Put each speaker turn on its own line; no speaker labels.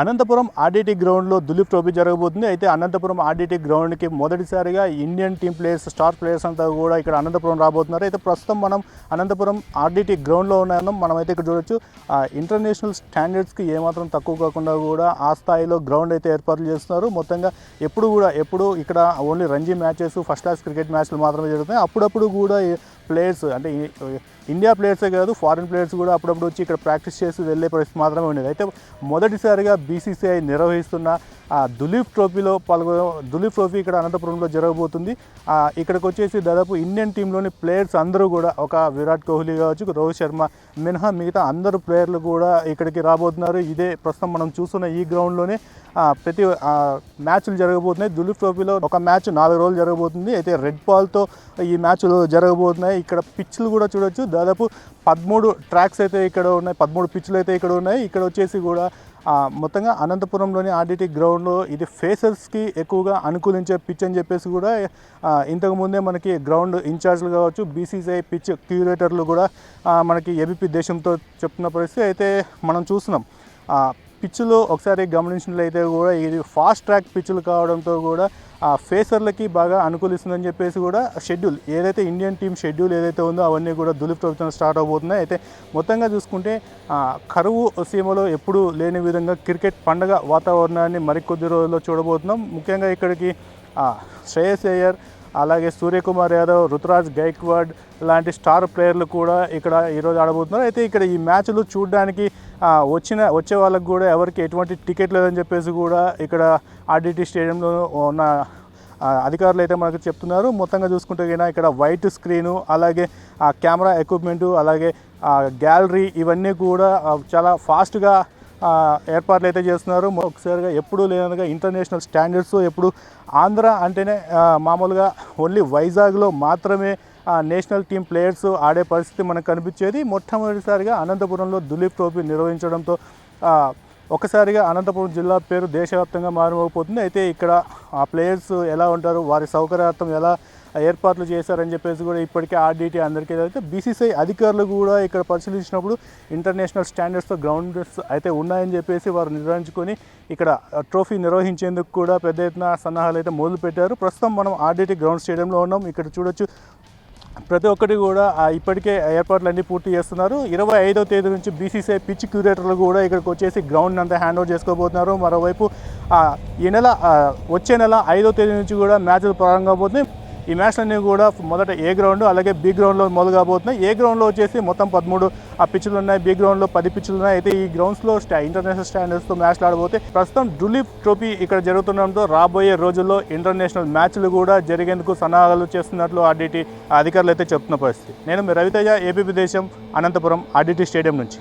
Anantapuram RDT గ్రౌండ్లో Duleep trophy జరగబోతుంది. అయితే అనంతపురం ఆర్డీటీ గ్రౌండ్కి మొదటిసారిగా Indian team players star players అంతా కూడా ఇక్కడ అనంతపురం రాబోతున్నారు. అయితే ప్రస్తుతం మనం అనంతపురం ఆర్డీటీ గ్రౌండ్లో ఉన్నాం మనమైతే ఇక్కడ చూడొచ్చు ఇంటర్నేషనల్ స్టాండర్డ్స్కి ఏమాత్రం తక్కువ కాకుండా కూడా ఆ స్థాయిలో గ్రౌండ్ అయితే ఏర్పాట్లు చేస్తున్నారు. మొత్తంగా ఎప్పుడు కూడా ఎప్పుడు ఇక్కడ only Ranji matches first class cricket మ్యాచ్లు మాత్రమే జరుగుతాయి అప్పుడప్పుడు కూడా ప్లేయర్స్ అంటే ఇండియా ప్లేయర్సే కాదు ఫారిన్ ప్లేయర్స్ కూడా అప్పుడప్పుడు వచ్చి ఇక్కడ ప్రాక్టీస్ చేసి వెళ్ళే పరిస్థితి మాత్రమే ఉండేది. అయితే మొదటిసారిగా బీసీసీఐ నిర్వహిస్తున్న ఆ దులీప్ ట్రోఫీలో పాల్గొ దులీప్ ట్రోఫీ ఇక్కడ అనంతపురంలో జరగబోతుంది. ఇక్కడికి వచ్చేసి దాదాపు ఇండియన్ టీంలోని ప్లేయర్స్ అందరూ కూడా ఒక విరాట్ కోహ్లీ కావచ్చు రోహిత్ శర్మ మినహా మిగతా అందరు ప్లేయర్లు కూడా ఇక్కడికి రాబోతున్నారు. ఇదే ప్రస్తుతం మనం చూస్తున్న ఈ గ్రౌండ్లోనే ప్రతి మ్యాచ్లు జరగబోతున్నాయి. దులీప్ ట్రోఫీలో ఒక మ్యాచ్ నాలుగు రోజులు జరగబోతుంది. అయితే రెడ్ బాల్తో ఈ మ్యాచ్లు జరగబోతున్నాయి. ఇక్కడ పిచ్లు కూడా చూడొచ్చు. దాదాపు పదమూడు ట్రాక్స్ అయితే ఇక్కడ ఉన్నాయి. పదమూడు పిచ్లు అయితే ఇక్కడ ఉన్నాయి. ఇక్కడ వచ్చేసి కూడా మొత్తంగా అనంతపురంలోని ఆర్డిటి గ్రౌండ్లో ఇది ఫేసర్స్కి ఎక్కువగా అనుకూలించే పిచ్ అని చెప్పేసి కూడా ఇంతకుముందే మనకి గ్రౌండ్ ఇన్ఛార్జ్లు కావచ్చు బీసీసీఐ పిచ్ క్యూరేటర్లు కూడా మనకి ఏబీపీ దేశంతో చెప్తున్న పరిస్థితి అయితే మనం చూస్తున్నాం. పిచ్చులో ఒకసారి గమనించినట్లయితే కూడా ఇది ఫాస్ట్ ట్రాక్ పిచ్చులు కావడంతో కూడా ఆ ఫేసర్లకి బాగా అనుకూలిస్తుందని చెప్పేసి కూడా షెడ్యూల్ ఏదైతే ఇండియన్ టీం షెడ్యూల్ ఏదైతే ఉందో అవన్నీ కూడా దులీప్ ట్రోఫీతో స్టార్ట్ అవబోతున్నాయి. అయితే మొత్తంగా చూసుకుంటే కరువు సీమలో ఎప్పుడూ లేని విధంగా క్రికెట్ పండగ వాతావరణాన్ని మరికొద్ది రోజుల్లో చూడబోతున్నాం. ముఖ్యంగా ఇక్కడికి శ్రేయస్ అయ్యర్ అలాగే సూర్యకుమార్ యాదవ్ రుతురాజ్ గైక్వాడ్ లాంటి స్టార్ ప్లేయర్లు కూడా ఇక్కడ ఈరోజు ఆడబోతున్నారు. అయితే ఇక్కడ ఈ మ్యాచ్లు చూడడానికి వచ్చిన వచ్చే వాళ్ళకి కూడా ఎవరికి ఎటువంటి టికెట్ లేదని చెప్పేసి కూడా ఇక్కడ ఆర్డిటి స్టేడియంలో ఉన్న అధికారులు అయితే మనకు చెప్తున్నారు. మొత్తంగా చూసుకుంటే కనుక ఇక్కడ వైట్ స్క్రీను అలాగే ఆ కెమెరా ఎక్విప్మెంటు అలాగే గ్యాలరీ ఇవన్నీ కూడా చాలా ఫాస్ట్గా ఏర్పాట్లు అయితే చేస్తున్నారు. ఒకసారిగా ఎప్పుడు లేనగా ఇంటర్నేషనల్ స్టాండర్డ్స్ ఎప్పుడు ఆంధ్ర అంటేనే మామూలుగా ఓన్లీ వైజాగ్లో మాత్రమే నేషనల్ టీం ప్లేయర్స్ ఆడే పరిస్థితి మనకు కనిపించేది. మొట్టమొదటిసారిగా అనంతపురంలో దులీప్ ట్రోఫీ నిర్వహించడంతో ఒక్కసారిగా ఒకసారిగా అనంతపురం జిల్లా పేరు దేశవ్యాప్తంగా మారిపోతుంది అయితే ఇక్కడ ఆ ప్లేయర్స్ ఎలా ఉంటారు వారి సౌకర్యార్థం ఎలా ఏర్పాట్లు చేశారని చెప్పేసి కూడా ఇప్పటికే ఆర్డీటీ అందరికీ అయితే బీసీసీఐ అధికారులు కూడా ఇక్కడ పరిశీలించినప్పుడు ఇంటర్నేషనల్ స్టాండర్డ్స్తో గ్రౌండ్స్ అయితే ఉన్నాయని చెప్పేసి వారు నిర్వహించుకొని ఇక్కడ ట్రోఫీ నిర్వహించేందుకు కూడా పెద్ద ఎత్తున సన్నాహాలు అయితే మొదలు పెట్టారు ప్రస్తుతం మనం ఆర్డీటీ గ్రౌండ్ స్టేడియంలో ఉన్నాం. ఇక్కడ చూడొచ్చు ప్రతి ఒక్కటి కూడా ఇప్పటికే ఏర్పాట్లు అన్నీ పూర్తి చేస్తున్నారు. ఇరవై ఐదో తేదీ నుంచి బీసీసీఐ పిచ్ క్యూరేటర్లు కూడా ఇక్కడికి వచ్చేసి గ్రౌండ్ అంతా హ్యాండ్ ఓవర్ చేసుకోబోతున్నారు. మరోవైపు ఈ నెల వచ్చే నెల ఐదో తేదీ నుంచి కూడా మ్యాచ్లు ప్రారంభం కాబోతున్నాయి ఈ మ్యాచ్లు అన్నీ కూడా మొదట ఏ గ్రౌండ్ అలాగే బి గ్రౌండ్లో మొదలు కాబోతున్నాయి. ఏ గ్రౌండ్లో వచ్చేసి మొత్తం పదమూడు ఆ పిచ్చులు ఉన్నాయి. బి గ్రౌండ్లో పది పిచ్చులు ఉన్నాయి. అయితే ఈ గ్రౌండ్స్లో స్టా ఇంటర్నేషనల్ స్టాండర్డ్స్తో మ్యాచ్లు ఆడబోతే ప్రస్తుతం డులీప్ ట్రోఫీ ఇక్కడ జరుగుతుండడంతో రాబోయే రోజుల్లో ఇంటర్నేషనల్ మ్యాచ్లు కూడా జరిగేందుకు సన్నాహాలు చేస్తున్నట్లు ఆర్డీటీ అధికారులు అయితే చెప్తున్న పరిస్థితి. నేను మీ రవితేజ ఏపీ దేశం అనంతపురం ఆర్డీటీ స్టేడియం నుంచి.